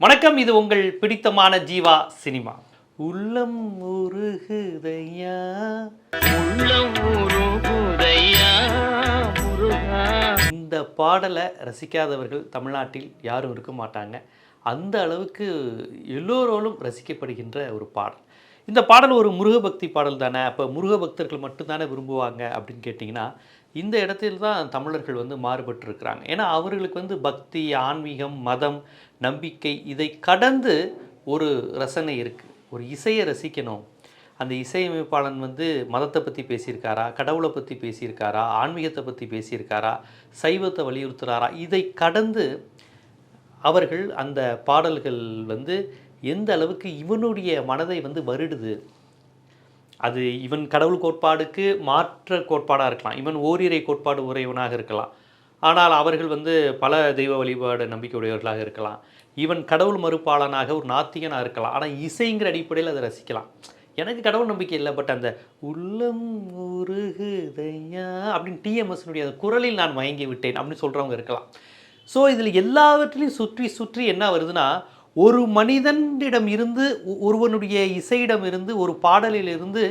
வணக்கம் இது உங்கள் பிடித்தமான ஜீவா சினிமா. உள்ளம் உருகுதையா? இந்த பாடலை ரசிக்காதவர்கள் தமிழ்நாட்டில் யாரும் இருக்க மாட்டாங்க. அந்த அளவுக்கு எல்லோரோலும் ரசிக்கப்படுகின்ற ஒரு பாடல். இந்த பாடல் ஒரு முருகபக்தி பாடல் தானே? அப்போ முருக பக்தர்கள் மட்டும்தானே விரும்புவாங்க அப்படின்னு கேட்டிங்கன்னா இந்த இடத்தில் தான் தமிழர்கள் வந்து மாறுபட்டு இருக்கிறாங்க ஏன்னா அவர்களுக்கு வந்து பக்தி ஆன்மீகம் மதம் நம்பிக்கை இதை கடந்து ஒரு ரசனை இருக்குது ஒரு இசையை ரசிக்கணும். அந்த இசையமைப்பாளன் வந்து மதத்தை பற்றி பேசியிருக்காரா? கடவுளை பற்றி பேசியிருக்காரா? ஆன்மீகத்தை பற்றி பேசியிருக்காரா? சைவத்தை வலியுறுத்துகிறாரா இதை கடந்து அவர்கள் அந்த பாடல்கள் வந்து எந்த அளவுக்கு இவனுடைய மனதை வந்து வருடுது. அது இவன் கடவுள் கோட்பாடுக்கு மாற்ற கோட்பாடாக இருக்கலாம். இவன் ஓரிரை கோட்பாடு உறையவனாக இருக்கலாம். ஆனால் அவர்கள் வந்து பல தெய்வ வழிபாடு நம்பிக்கையுடையவர்களாக இருக்கலாம். இவன் கடவுள் மறுப்பாளனாக ஒரு நாத்திகனாக இருக்கலாம். ஆனால் இசைங்கிற அடிப்படையில் அதை ரசிக்கலாம். எனக்கு கடவுள் நம்பிக்கை இல்லை பட் அந்த உள்ளம் உருகுதையா அப்படின்னு டிஎம்எஸ்னுடைய அந்த குரலில் நான் மயங்கி விட்டேன் அப்படின்னு சொல்கிறவங்க இருக்கலாம். ஸோ இதில் எல்லாவற்றிலையும் சுற்றி சுற்றி என்ன வருதுன்னா ஒரு மனிதனிடம் இருந்து ஒருவனுடைய இசையிடம் இருந்து ஒரு பாடலில் இருந்து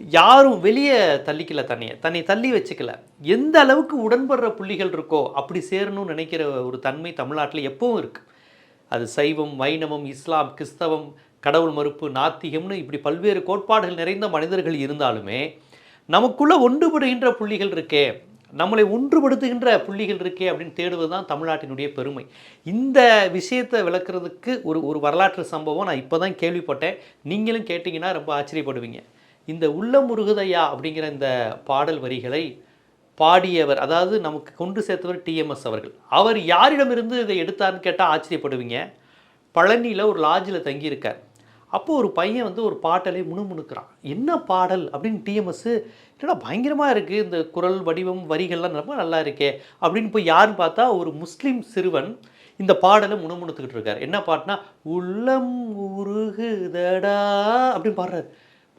யாரும் வெளியே தள்ளிக்கல தன்னையை தன்னை தள்ளி வச்சுக்கல. எந்த அளவுக்கு உடன்படுற புள்ளிகள் இருக்கோ அப்படி சேரணும்னு நினைக்கிற ஒரு தன்மை தமிழ்நாட்டில் எப்பவும் இருக்குது அது சைவம் வைணவம் இஸ்லாம் கிறிஸ்தவம் கடவுள் மறுப்பு நாத்திகம்னு இப்படி பல்வேறு கோட்பாடுகள் நிறைந்த மனிதர்கள் இருந்தாலுமே நமக்குள்ளே ஒன்றுபடுகின்ற புள்ளிகள் இருக்கே நம்மளை ஒன்றுபடுத்துகின்ற புள்ளிகள் இருக்கே அப்படின்னு தேடுவது தான் தமிழ்நாட்டினுடைய பெருமை. இந்த விஷயத்தை விளக்குறதுக்கு ஒரு ஒரு வரலாற்று சம்பவம் நான் இப்போ தான் கேள்விப்பட்டேன். நீங்களும் கேட்டிங்கன்னா ரொம்ப ஆச்சரியப்படுவீங்க. இந்த உள்ளம் முருகுதையா அப்படிங்கிற இந்த பாடல் வரிகளை பாடியவர் அதாவது நமக்கு கொண்டு சேர்த்தவர் டிஎம்எஸ் அவர்கள். அவர் யாரிடமிருந்து இதை எடுத்தார்னு கேட்டால் ஆச்சரியப்படுவீங்க. பழனியில் ஒரு லாட்ஜில் தங்கியிருக்கார். அப்போ ஒரு பையன் வந்து ஒரு பாட்டலை முணுமுணுக்கிறான். என்ன பாடல்? அப்படின்னு டிஎம்எஸ்ஸு என்னடா பயங்கரமாக இருக்குது இந்த குரல் வடிவம் வரிகள்லாம் ரொம்ப நல்லா இருக்கே. அப்படின்னு போய் யாருன்னு பார்த்தா ஒரு முஸ்லீம் சிறுவன் இந்த பாடலை முணுமுணுத்துக்கிட்டு இருக்கார். என்ன பாட்டுனா உள்ளம் உருகுதடா அப்படின்னு பாடுறாரு.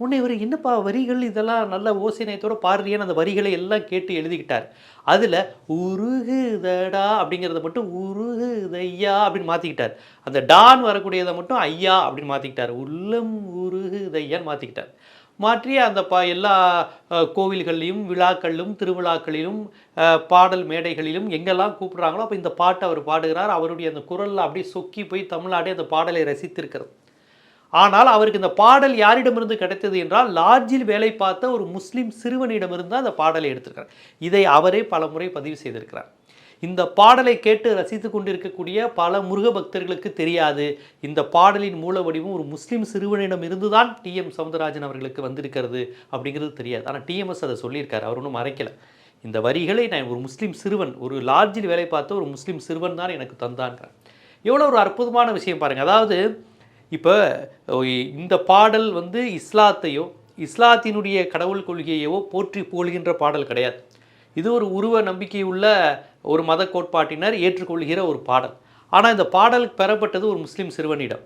உன்னை இவர் என்னப்பா வரிகள் இதெல்லாம் நல்ல ஓசைநயத்தோட பாடுறியான்னு அந்த வரிகளை எல்லாம் கேட்டு எழுதிக்கிட்டார். அதில் உருகுதடா அப்படிங்கிறத மட்டும் உருகுதையா அப்படின்னு மாற்றிக்கிட்டார் அந்த டான் வரக்கூடியதை மட்டும் ஐயா அப்படின்னு மாற்றிக்கிட்டார் உள்ளம் உருகுதையான்னு மாற்றிக்கிட்டார் மாற்றி அந்த பா எல்லா கோவில்கள்லையும் விழாக்களிலும் திருவிழாக்களிலும் பாடல் மேடைகளிலும் எங்கெல்லாம் கூப்பிட்றாங்களோ அப்போ இந்த பாட்டை அவர் பாடுகிறார். அவருடைய அந்த குரலில் அப்படியே சொக்கி போய் தமிழ்நாடே அந்த பாடலை ரசித்திருக்கிறது. ஆனால் அவருக்கு இந்த பாடல் யாரிடமிருந்து கிடைத்தது என்றால் லாட்ஜில் வேலை பார்த்த ஒரு முஸ்லீம் சிறுவனிடமிருந்து அந்த பாடலை எடுத்திருக்கிறார். இதை அவரே பல முறை பதிவு செய்திருக்கிறார். இந்த பாடலை கேட்டு ரசித்து கொண்டிருக்கக்கூடிய பல முருக பக்தர்களுக்கு தெரியாது. இந்த பாடலின் மூல வடிவம் ஒரு முஸ்லீம் சிறுவனிடம் இருந்துதான் டிஎம் சவுந்தரராஜன் அவர்களுக்கு வந்திருக்கிறது அப்படிங்கிறது தெரியாது. ஆனால் டிஎம்எஸ் அதை சொல்லியிருக்காரு. அவர் ஒன்றும் மறைக்கலை. இந்த வரிகளை நான் ஒரு முஸ்லீம் சிறுவன் ஒரு லாட்ஜில் வேலை பார்த்த ஒரு முஸ்லீம் சிறுவன் தான் எனக்கு தந்தான்றேன் எவ்வளோ ஒரு அற்புதமான விஷயம் பாருங்கள் அதாவது இப்போ இந்த பாடல் வந்து இஸ்லாத்தையோ இஸ்லாத்தினுடைய கடவுள் கொள்கையோ போற்றி புகழ்கின்ற பாடல் கிடையாது. இது ஒரு உருவ நம்பிக்கை உள்ள ஒரு மத கோட்பாட்டினர் ஏற்றுக்கொள்கிற ஒரு பாடல். ஆனால் இந்த பாடல் பெறப்பட்டது ஒரு முஸ்லீம் சிறுவனிடம்.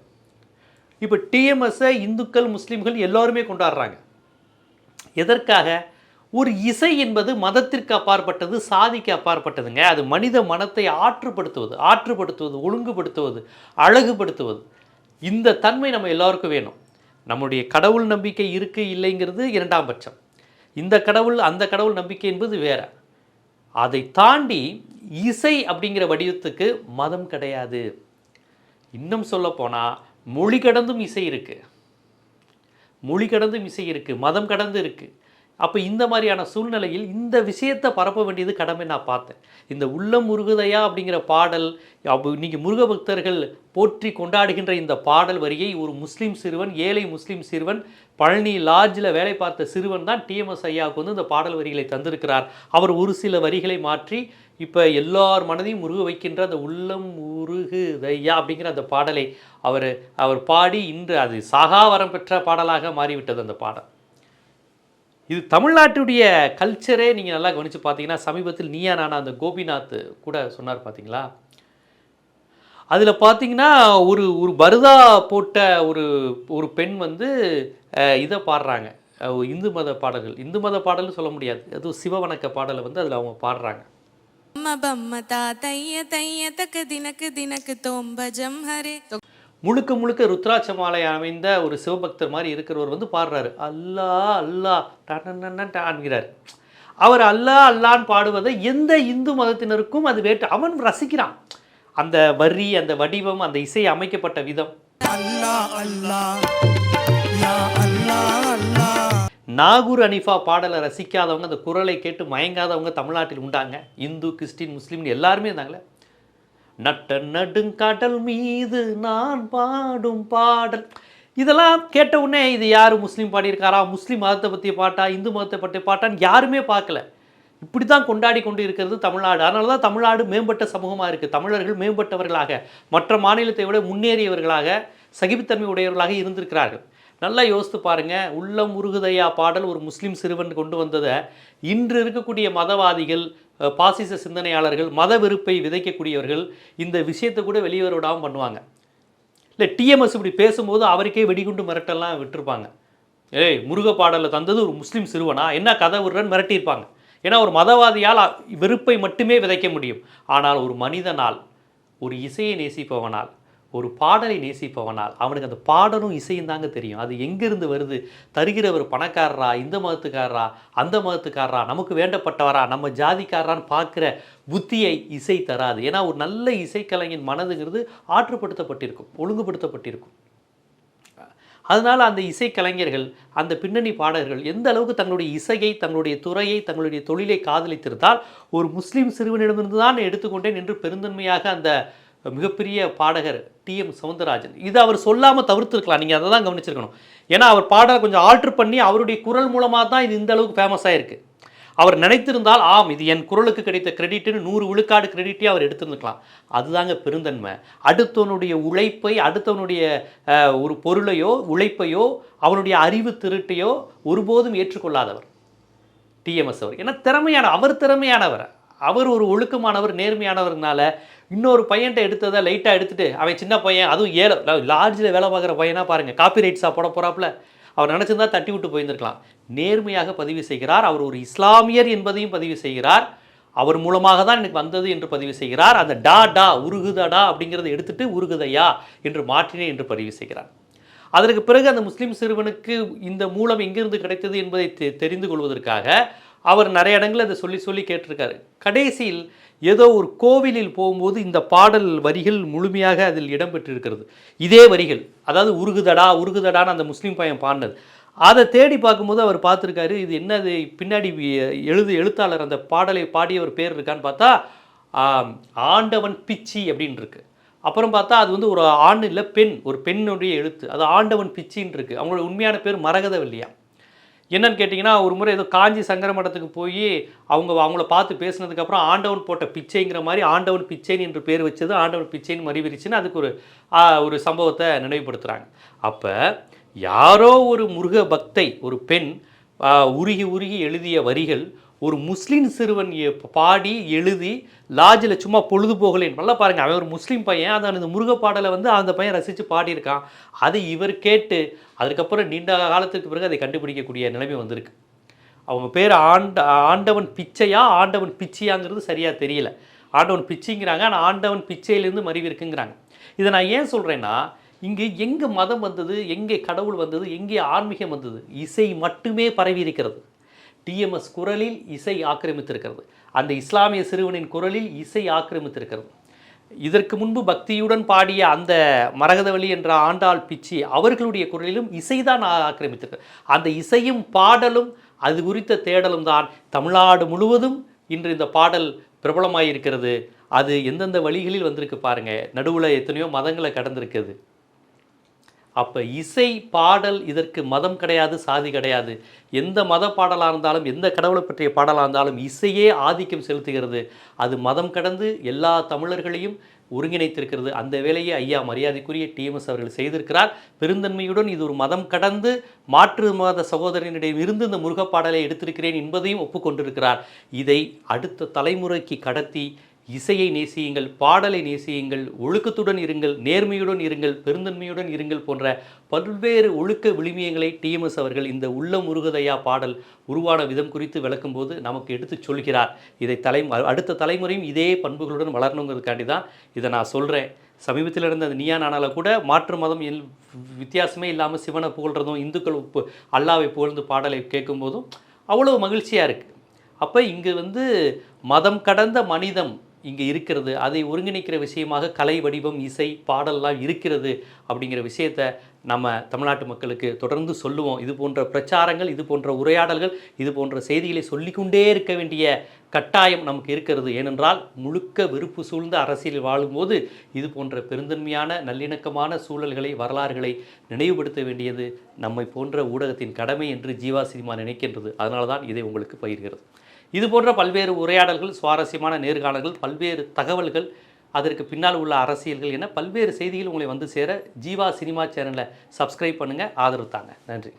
இப்போ டிஎம்எஸ்ஸை இந்துக்கள் முஸ்லீம்கள் எல்லாருமே கொண்டாடுறாங்க. எதற்காக? ஒரு இசை என்பது மதத்திற்கு அப்பாற்பட்டது சாதிக்கு அப்பாற்பட்டதுங்க. அது மனித மனத்தை ஆற்றுப்படுத்துவது ஆற்றுப்படுத்துவது ஒழுங்குபடுத்துவது அழகுபடுத்துவது. இந்த தன்மை நம்ம எல்லாருக்கும் வேணும். நம்முடைய கடவுள் நம்பிக்கை இருக்குது இல்லைங்கிறது இரண்டாம் பட்சம். இந்த கடவுள் அந்த கடவுள் நம்பிக்கை என்பது வேற. அதை தாண்டி இசை அப்படிங்கிற வடிவத்துக்கு மதம் கிடையாது. இன்னும் சொல்ல போனால் மொழி கடந்தும் இசை இருக்குது மொழி கடந்தும் இசை இருக்குது மதம் கடந்து இருக்குது அப்போ இந்த மாதிரியான சூழ்நிலையில் இந்த விஷயத்தை பரப்ப வேண்டியது கடமை நான் பார்த்தேன். இந்த உள்ளம் முருகுதையா அப்படிங்கிற பாடல் அப்போ இன்னைக்கு முருக பக்தர்கள் போற்றி கொண்டாடுகின்ற இந்த பாடல் வரியை ஒரு முஸ்லீம் சிறுவன் ஏழை முஸ்லீம் சிறுவன் பழனி லாட்ஜில் வேலை பார்த்த சிறுவன் தான் டிஎம்எஸ் ஐயாவுக்கு வந்து இந்த பாடல் வரிகளை தந்திருக்கிறார். அவர் ஒரு சில வரிகளை மாற்றி இப்போ எல்லார் மனதையும் உருக வைக்கின்ற அந்த உள்ளம் உருகுதையா அப்படிங்கிற அந்த பாடலை அவர் அவர் பாடி இன்று அது சாகாவரம் பெற்ற பாடலாக மாறிவிட்டது அந்த பாடல். இது தமிழ்நாட்டுடைய கல்ச்சரே நீங்கள் நல்லா கவனித்து பார்த்தீங்கன்னா சமீபத்தில் நீயா நானா அந்த கோபிநாத் கூட சொன்னார் பார்த்தீங்களா? அதில் பார்த்தீங்கன்னா ஒரு ஒரு பருதா போட்ட ஒரு ஒரு பெண் வந்து இதை பாடுறாங்க. இந்து மத பாடல்கள். இந்து மத பாடல்னு சொல்ல முடியாது. அது சிவவணக்க பாடலை வந்து அதில் அவங்க பாடுறாங்க. பம்ம பம்ம தைய தைய தக்க தினக்கு தினக்கு தோம்ப ஜம் ஹரே. முழுக்க முழுக்க ருத்ராட்ச மாலை அமைந்த ஒரு சிவபக்தர் மாதிரி இருக்கிறவர் வந்து பாடுறாரு. அல்லா அல்லா டான்கிறார் அவர் அல்லா அல்லான்னு பாடுவதை எந்த இந்து மதத்தினருக்கும் அது வேட்டு அவன் ரசிக்கிறான். அந்த வரி அந்த வடிவம் அந்த இசை அமைக்கப்பட்ட விதம். அல்லாஹ் அல்லாஹ் யா அல்லாஹ் அல்லாஹ் நாகூர் அனிஃபா பாடலை ரசிக்காதவங்க அந்த குரலை கேட்டு மயங்காதவங்க தமிழ்நாட்டில் உண்டாங்க. இந்து கிறிஸ்டின் முஸ்லீம் எல்லாருமே இருந்தாங்களே. நட்ட நடுங்கடல் மீது நான் பாடும் பாடல். இதெல்லாம் கேட்ட உடனே இது யார் முஸ்லீம் பாடியிருக்காரா? முஸ்லீம் மதத்தை பற்றிய பாட்டா? இந்து மதத்தை பற்றிய பாட்டான்னு யாருமே பார்க்கல. இப்படி தான் கொண்டாடி கொண்டு இருக்கிறது தமிழ்நாடு. அதனால தான் தமிழ்நாடு மேம்பட்ட சமூகமாக இருக்குது தமிழர்கள் மேம்பட்டவர்களாக மற்ற மாநிலத்தை விட முன்னேறியவர்களாக சகிப்புத்தன்மை உடையவர்களாக இருந்திருக்கிறார்கள். நல்லா யோசித்து பாருங்கள் உள்ளம் உருகுதையா பாடல் ஒரு முஸ்லீம் சிறுவன் கொண்டு வந்ததை இன்று இருக்கக்கூடிய மதவாதிகள் பாசிச சிந்தனையாளர்கள் மத வெறுப்பை விதைக்கக்கூடியவர்கள் இந்த விஷயத்தை கூட வெளியே விடாமல் பண்ணுவாங்க. இல்லை டிஎம்எஸ் இப்படி பேசும்போது அவருக்கே வெடிகுண்டு மிரட்டெல்லாம் விட்டுருப்பாங்க. ஏய் முருக பாடலை தந்தது ஒரு முஸ்லீம் சிறுவனா? என்ன கதை விடுறன்னு மிரட்டியிருப்பாங்க. ஏன்னா ஒரு மதவாதியால் வெறுப்பை மட்டுமே விதைக்க முடியும். ஆனால் ஒரு மனிதனால் ஒரு இசையை நேசிப்பவனால் ஒரு பாடலை நேசிப்பவனால் அவனுக்கு அந்த பாடலும் இசையும் தாங்க தெரியும். அது எங்கிருந்து வருது? தருகிறவர் பணக்காரரா? இந்த மதத்துக்காரரா? அந்த மதத்துக்காரரா? நமக்கு வேண்டப்பட்டவரா? நம்ம ஜாதிக்காரரான்னு பார்க்குற புத்தியை இசை தராது. ஏன்னா ஒரு நல்ல இசைக்கலைஞன் மனதுங்கிறது ஆற்றுப்படுத்தப்பட்டிருக்கும் ஒழுங்குபடுத்தப்பட்டிருக்கும். அதனால் அந்த இசைக்கலைஞர்கள் அந்த பின்னணி பாடகர்கள் எந்த அளவுக்கு தங்களுடைய இசையை தங்களுடைய துறையை தங்களுடைய தொழிலை காதலித்திருந்தால் ஒரு முஸ்லீம் சிறுவனிடமிருந்து தான் எடுத்துக்கொண்டேன் என்று பெருந்தன்மையாக அந்த மிகப்பெரிய பாடகர் டிஎம் சவுந்தரராஜன். இது அவர் சொல்லாமல் தவிர்த்துருக்கலாம். நீங்கள் அதை தான் கவனிச்சிருக்கணும். ஏன்னா அவர் பாடலை கொஞ்சம் ஆல்ட்ரு பண்ணி அவருடைய குரல் மூலமாக தான் இது இந்த அளவுக்கு ஃபேமஸ் ஆயிருக்கு. அவர் நினைத்திருந்தால் ஆம் இது என் குரலுக்கு கிடைத்த கிரெடிட்டுன்னு நூறு விழுக்காடு கிரெடிட்டே அவர் எடுத்திருந்துக்கலாம் அதுதாங்க பெருந்தன்மை. அடுத்தவனுடைய உழைப்பை அடுத்தவனுடைய ஒரு பொருளையோ உழைப்பையோ அவனுடைய அறிவு திருட்டையோ ஒருபோதும் ஏற்றுக்கொள்ளாதவர். டிஎம்எஸ் அவர். ஏன்னா திறமையான அவர் திறமையானவர். அவர் ஒரு ஒழுக்கமானவர் நேர்மையானவர்னால இன்னொரு பையன்ட்ட எடுத்ததை லைட்டாக எடுத்துட்டு அவன் சின்ன பையன் அதுவும் ஏழை லாட்ஜில் வேலை பார்க்குற பையனா பாருங்கள் காப்பி ரைட்ஸாக போட போகிறாப்புல அவர் நினச்சிருந்தா தட்டி விட்டு போயிருந்திருக்கலாம். நேர்மையாக பதிவு செய்கிறார் அவர் ஒரு இஸ்லாமியர் என்பதையும் பதிவு செய்கிறார். அவர் மூலமாக தான் எனக்கு வந்தது என்று பதிவு செய்கிறார். அந்த டா டா உருகுதடா அப்படிங்கிறத எடுத்துட்டு உருகுதையா என்று மாற்றினேன் என்று பதிவு செய்கிறார். அதற்கு பிறகு அந்த முஸ்லீம் சிறுவனுக்கு இந்த மூலம் எங்கிருந்து கிடைத்தது என்பதை தெ- தெரிந்து கொள்வதற்காக அவர் நிறைய இடங்களில் அதை சொல்லி சொல்லி கேட்டிருக்காரு. கடைசியில் ஏதோ ஒரு கோவிலில் போகும்போது இந்த பாடல் வரிகள் முழுமையாக அதில் இடம்பெற்றிருக்கிறது. இதே வரிகள் அதாவது உருகுதடா உருகுதடான்னு அந்த முஸ்லீம் பையன் பாடினது. அதை தேடி பார்க்கும்போது அவர் பார்த்துருக்காரு இது என்னது? பின்னாடி எழுது எழுத்தாளர் அந்த பாடலை பாடியவர் பேர் இருக்கான்னு பார்த்தா ஆண்டவன் பிச்சி அப்படின்னு இருக்கு அப்புறம் பார்த்தா அது வந்து ஒரு ஆண் இல்லை பெண் ஒரு பெண்ணுடைய எழுத்து. அது ஆண்டவன் பிச்சின்னு இருக்கு அவங்களோட உண்மையான பேர் மரகதவல்லியா. என்னன்னு கேட்டிங்கன்னா ஒரு முறை ஏதோ காஞ்சி சங்கர மடத்துக்கு போய் அவங்க அவங்கள பார்த்து பேசினதுக்கப்புறம் ஆண்டவன் போட்ட பிச்சைங்கிற மாதிரி ஆண்டவன் பிச்சைன்னு என்று பேர் வச்சது ஆண்டவன் பிச்சைன்னு மறிவிரிச்சுன்னு அதுக்கு ஒரு ஒரு சம்பவத்தை நினைவுபடுத்துகிறாங்க அப்போ யாரோ ஒரு முருக பக்தை ஒரு பெண் உருகி உருகி எழுதிய வரிகள் ஒரு முஸ்லீம் சிறுவன் பாடி எழுதி லாட்ஜில் சும்மா பொழுதுபோகலேன் நல்லா பாருங்க அவன் ஒரு முஸ்லீம் பையன் அதான் அந்த முருக பாடலை வந்து அந்த பையன் ரசித்து பாடியிருக்கான். அதை இவர் கேட்டு அதுக்கப்புறம் நீண்ட காலத்துக்கு பிறகு அதை கண்டுபிடிக்கக்கூடிய நிலைமை வந்திருக்கு. அவங்க பேர் ஆண்ட ஆண்டவன் பிச்சையா ஆண்டவன் பிச்சையாங்கிறது சரியாக தெரியல. ஆண்டவன் பிச்சைங்கிறாங்க ஆனால் ஆண்டவன் பிச்சையிலேருந்து மறிவு இருக்குங்கிறாங்க. இதை நான் ஏன் சொல்கிறேன்னா இங்கு எங்கே மதம் வந்தது எங்கே கடவுள் வந்தது எங்கே ஆன்மீகம் வந்தது இசை மட்டுமே பரவி இருக்கிறது. டிஎம்எஸ் குரலில் இசை ஆக்கிரமித்திருக்கிறது. அந்த இஸ்லாமிய சிறுவனின் குரலில் இசை ஆக்கிரமித்திருக்கிறது. இதற்கு முன்பு பக்தியுடன் பாடிய அந்த மரகதவழி என்ற ஆண்டாள் பிச்சி அவர்களுடைய குரலிலும் இசைதான் ஆக்கிரமித்திருக்கிறது அந்த இசையும் பாடலும் அது குறித்த தேடலும் தான். தமிழ்நாடு முழுவதும் இன்று இந்த பாடல் பிரபலமாயிருக்கிறது. அது எந்தெந்த வழிகளில் வந்திருக்கு பாருங்கள் நடுவில் எத்தனையோ மதங்களை கடந்திருக்குது அப்போ இசை பாடல் இதற்கு மதம் கிடையாது சாதி கிடையாது. எந்த மத பாடலாக இருந்தாலும் எந்த கடவுளை பற்றிய பாடலாக இருந்தாலும் இசையே ஆதிக்கம் செலுத்துகிறது. அது மதம் கடந்து எல்லா தமிழர்களையும் ஒருங்கிணைத்திருக்கிறது. அந்த வேலையை ஐயா மரியாதைக்குரிய டிஎம்எஸ் அவர்கள் செய்திருக்கிறார் பெருந்தன்மையுடன் இது ஒரு மதம் கடந்து மாற்று மத சகோதரனிடம் இருந்து இந்த முருகப்பாடலை எடுத்திருக்கிறேன் என்பதையும் ஒப்புக்கொண்டிருக்கிறார். இதை அடுத்த தலைமுறைக்கு கடத்தி இசையை நேசியுங்கள் பாடலை நேசியுங்கள் ஒழுக்கத்துடன் இருங்கள் நேர்மையுடன் இருங்கள் பெருந்தன்மையுடன் இருங்கள் போன்ற பல்வேறு ஒழுக்க விழுமியங்களை டிஎம்எஸ் அவர்கள் இந்த உள்ளம் முருகதையா பாடல் உருவான விதம் குறித்து விளக்கும்போது நமக்கு எடுத்துச் சொல்கிறார். இதை தலை அடுத்த தலைமுறையும் இதே பண்புகளுடன் வளரணுங்கிறதுக்காண்டி தான் இதை நான் சொல்கிறேன் சமீபத்தில் இருந்த அந்த நீயா நானால கூட மாற்று மதம் எல் வித்தியாசமே இல்லாமல் சிவனை புகழ்றதும் இந்துக்கள் உப்பு அல்லாவை புகழ்ந்து பாடலை கேட்கும்போதும் அவ்வளோ மகிழ்ச்சியாக இருக்குது அப்போ இங்கே வந்து மதம் கடந்த மனிதம் இங்கே இருக்கிறது அதை ஒருங்கிணைக்கிற விஷயமாக கலை வடிவம் இசை பாடல்லாம் இருக்கிறது அப்படிங்கிற விஷயத்த நம்ம தமிழ்நாட்டு மக்களுக்கு தொடர்ந்து சொல்லுவோம். இது போன்ற பிரச்சாரங்கள் இது போன்ற உரையாடல்கள் இது போன்ற செய்திகளை சொல்லிக்கொண்டே இருக்க வேண்டிய கட்டாயம் நமக்கு இருக்கிறது. ஏனென்றால் முழுக்க வெறுப்பு சூழ்ந்த அரசியல் வாழும்போது இது போன்ற பெருந்தன்மையான நல்லிணக்கமான சூழல்களை வரலாறுகளை நினைவுபடுத்த வேண்டியது நம்மை போன்ற ஊடகத்தின் கடமை என்று ஜீவா சினிமா நினைக்கின்றது. அதனால தான் இதை உங்களுக்கு பகிர்கிறது. இது போன்ற பல்வேறு உரையாடல்கள் சுவாரஸ்யமான நேர்காணல்கள் பல்வேறு தகவல்கள் அதற்கு பின்னால் உள்ள அரசியல்கள் என பல்வேறு செய்திகள் உங்களை வந்து சேர ஜீவா சினிமா சேனலை சப்ஸ்கிரைப் பண்ணுங்கள் ஆதரவு தாங்க. நன்றி.